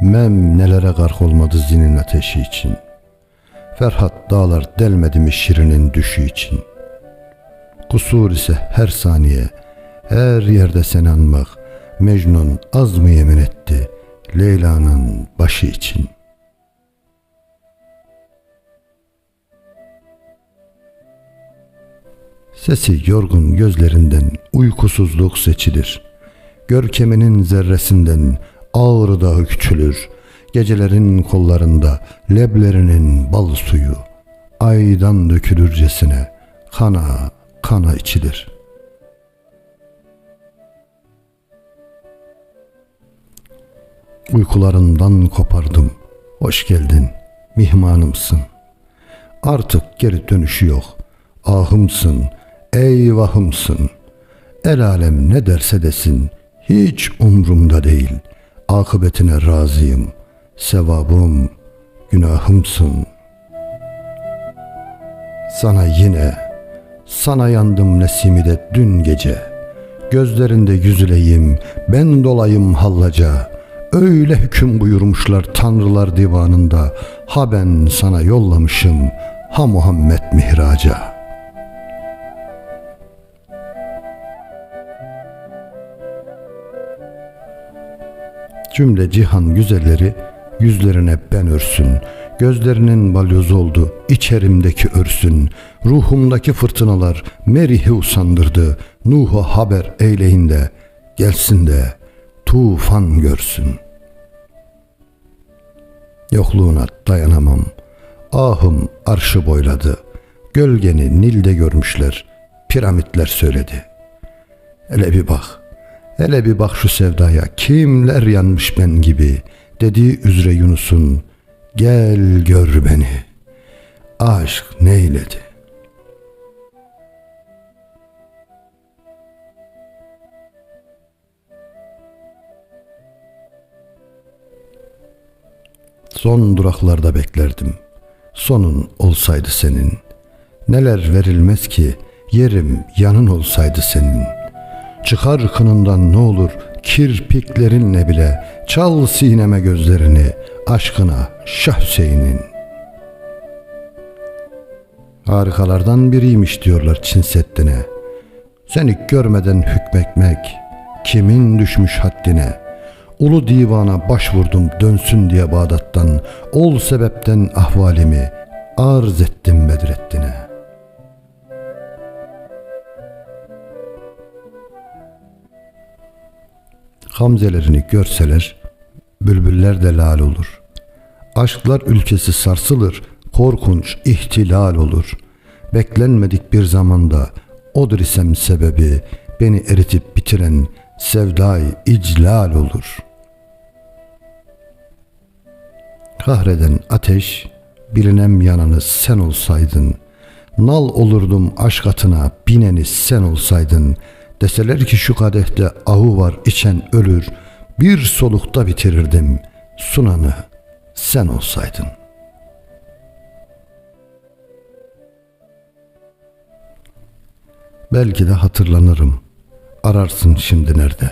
Mem nelere gark olmadı zinin ateşi için. Ferhat dağlar delmedi mi şirinin düşü için. Kusur ise her saniye, her yerde sen anmak. Mecnun az mı yemin etti Leyla'nın başı için. Sesi yorgun gözlerinden uykusuzluk seçilir. Görkeminin zerresinden ağrı dağı küçülür. Gecelerin kollarında leblerinin bal suyu aydan dökülürcesine kana kana içilir. Uykularından kopardım. Hoş geldin, mihmanımsın. Artık geri dönüşü yok. Ahımsın, eyvahımsın. El alem ne derse desin, hiç umrumda değil. Akıbetine razıyım. Sevabım, günahımsın. Sana yine, sana yandım nesimide dün gece. Gözlerinde yüzüleyim, ben dolayım hallaca. Öyle hüküm buyurmuşlar tanrılar divanında. Ha ben sana yollamışım, ha Muhammed mihraca.'' Cümle cihan güzelleri yüzlerine ben örsün. Gözlerinin balyoz oldu içerimdeki örsün. Ruhumdaki fırtınalar merihi usandırdı. Nuh'a haber eyleyin de gelsin de tufan görsün. Yokluğuna dayanamam. Ahım arşı boyladı. Gölgeni Nil'de görmüşler. Piramitler söyledi. Hele bir bak. Hele bir bak şu sevdaya kimler yanmış ben gibi dediği üzere Yunus'un gel gör beni aşk neyledi. Son duraklarda beklerdim. Sonun olsaydı senin. Neler verilmez ki yerim yanın olsaydı senin.'' Çıkar kınından ne olur kirpiklerinle bile Çal sineme gözlerini aşkına Şah Hüseyin'in. Harikalardan biriymiş diyorlar Çin Seddi'ne. Seni görmeden hükmetmek kimin düşmüş haddine? Ulu divana başvurdum dönsün diye Bağdat'tan. Ol sebepten ahvalimi arz ettim Bedrettin'e.'' Hamzelerini görseler bülbüller de lal olur. Aşklar ülkesi sarsılır, korkunç ihtilal olur. Beklenmedik bir zamanda odur isem sebebi beni eritip bitiren sevday iclal olur. Kahreden ateş bilinem yananız sen olsaydın. Nal olurdum aşk atına bineni sen olsaydın.'' Deseler ki şu kadehte ahu var içen ölür, bir solukta bitirirdim sunanı sen olsaydın. Belki de hatırlanırım, ararsın şimdi nerede?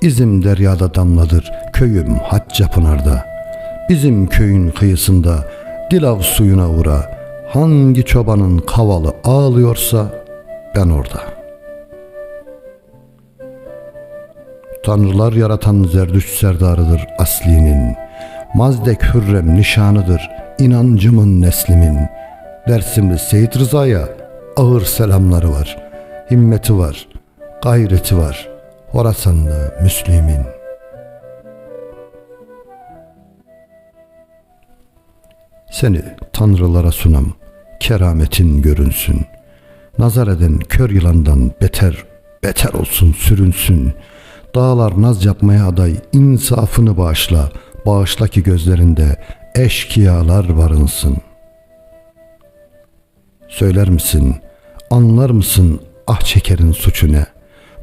İzim deryada damladır, köyüm Hacca Pınar'da. Bizim köyün kıyısında Dilav suyuna uğra, hangi çobanın kavalı ağlıyorsa ben orada.'' Tanrılar yaratan Zerdüşt serdarıdır aslinin. Mazdek Hürrem nişanıdır inancımın neslimin. Dersimli Seyit Rıza'ya ağır selamları var. Himmeti var, gayreti var. Horasanlı Müslümin. Seni tanrılara sunam, kerametin görünsün. Nazar eden kör yılandan beter, beter olsun sürünsün.'' Dağlar naz yapmaya aday insafını bağışla. Bağışla ki gözlerinde eşkıyalar varınsın. Söyler misin, anlar mısın ah çekerin suçu ne?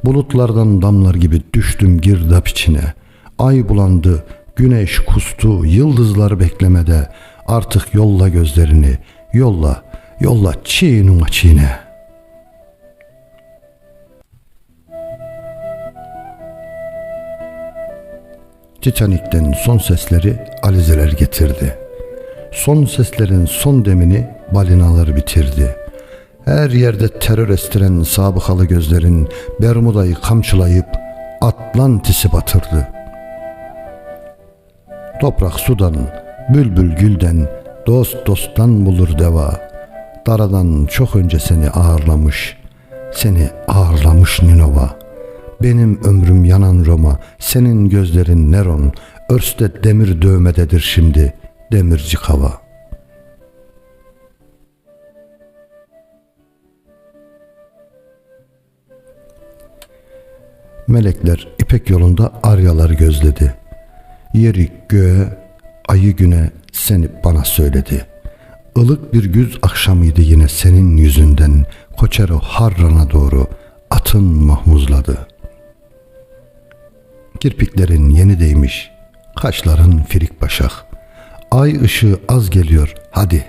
Bulutlardan damlar gibi düştüm girdap içine. Ay bulandı, güneş kustu, yıldızlar beklemede. Artık yolla gözlerini, yolla, yolla çiğnuma çiğne.'' Titanik'ten son sesleri alizeler getirdi. Son seslerin son demini balinalar bitirdi. Her yerde terör estiren sabıkalı gözlerin Bermuda'yı kamçılayıp Atlantis'i batırdı. Toprak sudan, bülbül gülden, dost dosttan bulur deva. Daradan çok önce seni ağırlamış, seni ağırlamış Ninova. Benim ömrüm yanan Roma, senin gözlerin Neron, Örste demir dövmededir şimdi, demirci hava. Melekler İpek yolunda aryaları gözledi. Yeri göğe, ayı güne seni bana söyledi. Ilık bir güz akşamıydı yine senin yüzünden Koçero Harran'a doğru atın mahmuzladı. Kirpiklerin yeni değmiş, kaşların firik başak. Ay ışığı az geliyor, hadi,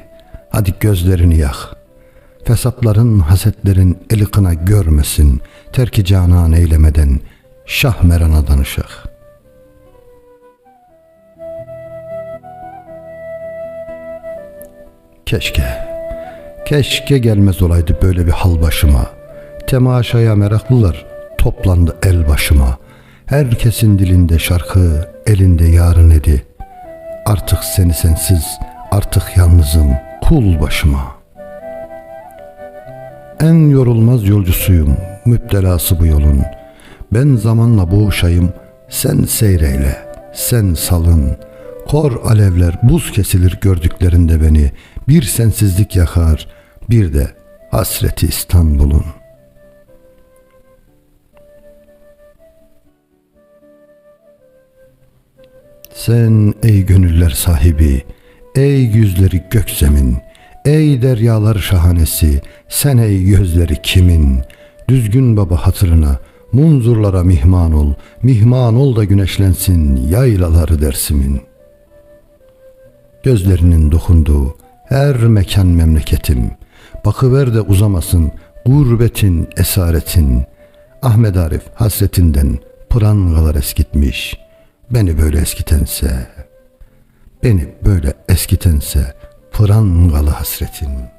hadi gözlerini yak. Fesatların, hasetlerin eli görmesin, terki canan eylemeden Şah Meran'a danışak.'' Keşke, keşke gelmez olaydı böyle bir hal başıma. Temaşaya meraklılar toplandı el başıma. Herkesin dilinde şarkı, elinde yarın edi. Artık seni sensiz, artık yalnızım, kul başıma. En yorulmaz yolcusuyum, müptelası bu yolun. Ben zamanla boğuşayım, sen seyreyle, sen salın. Kor alevler buz kesilir gördüklerinde beni. Bir sensizlik yakar, bir de hasreti İstanbul'un. Sen ey gönüller sahibi, ey yüzleri gök zemin, ey deryalar şahanesi, sen ey gözleri kimin? Düzgün baba hatırına, munzurlara mihman ol, mihman ol da güneşlensin yaylaları dersimin. Gözlerinin dokunduğu, her mekan memleketim. Bakıver de uzamasın gurbetin esaretin. Ahmet Arif hasretinden prangalar eskitmiş. Beni böyle eskitense, beni böyle eskitense prangalı hasretin.''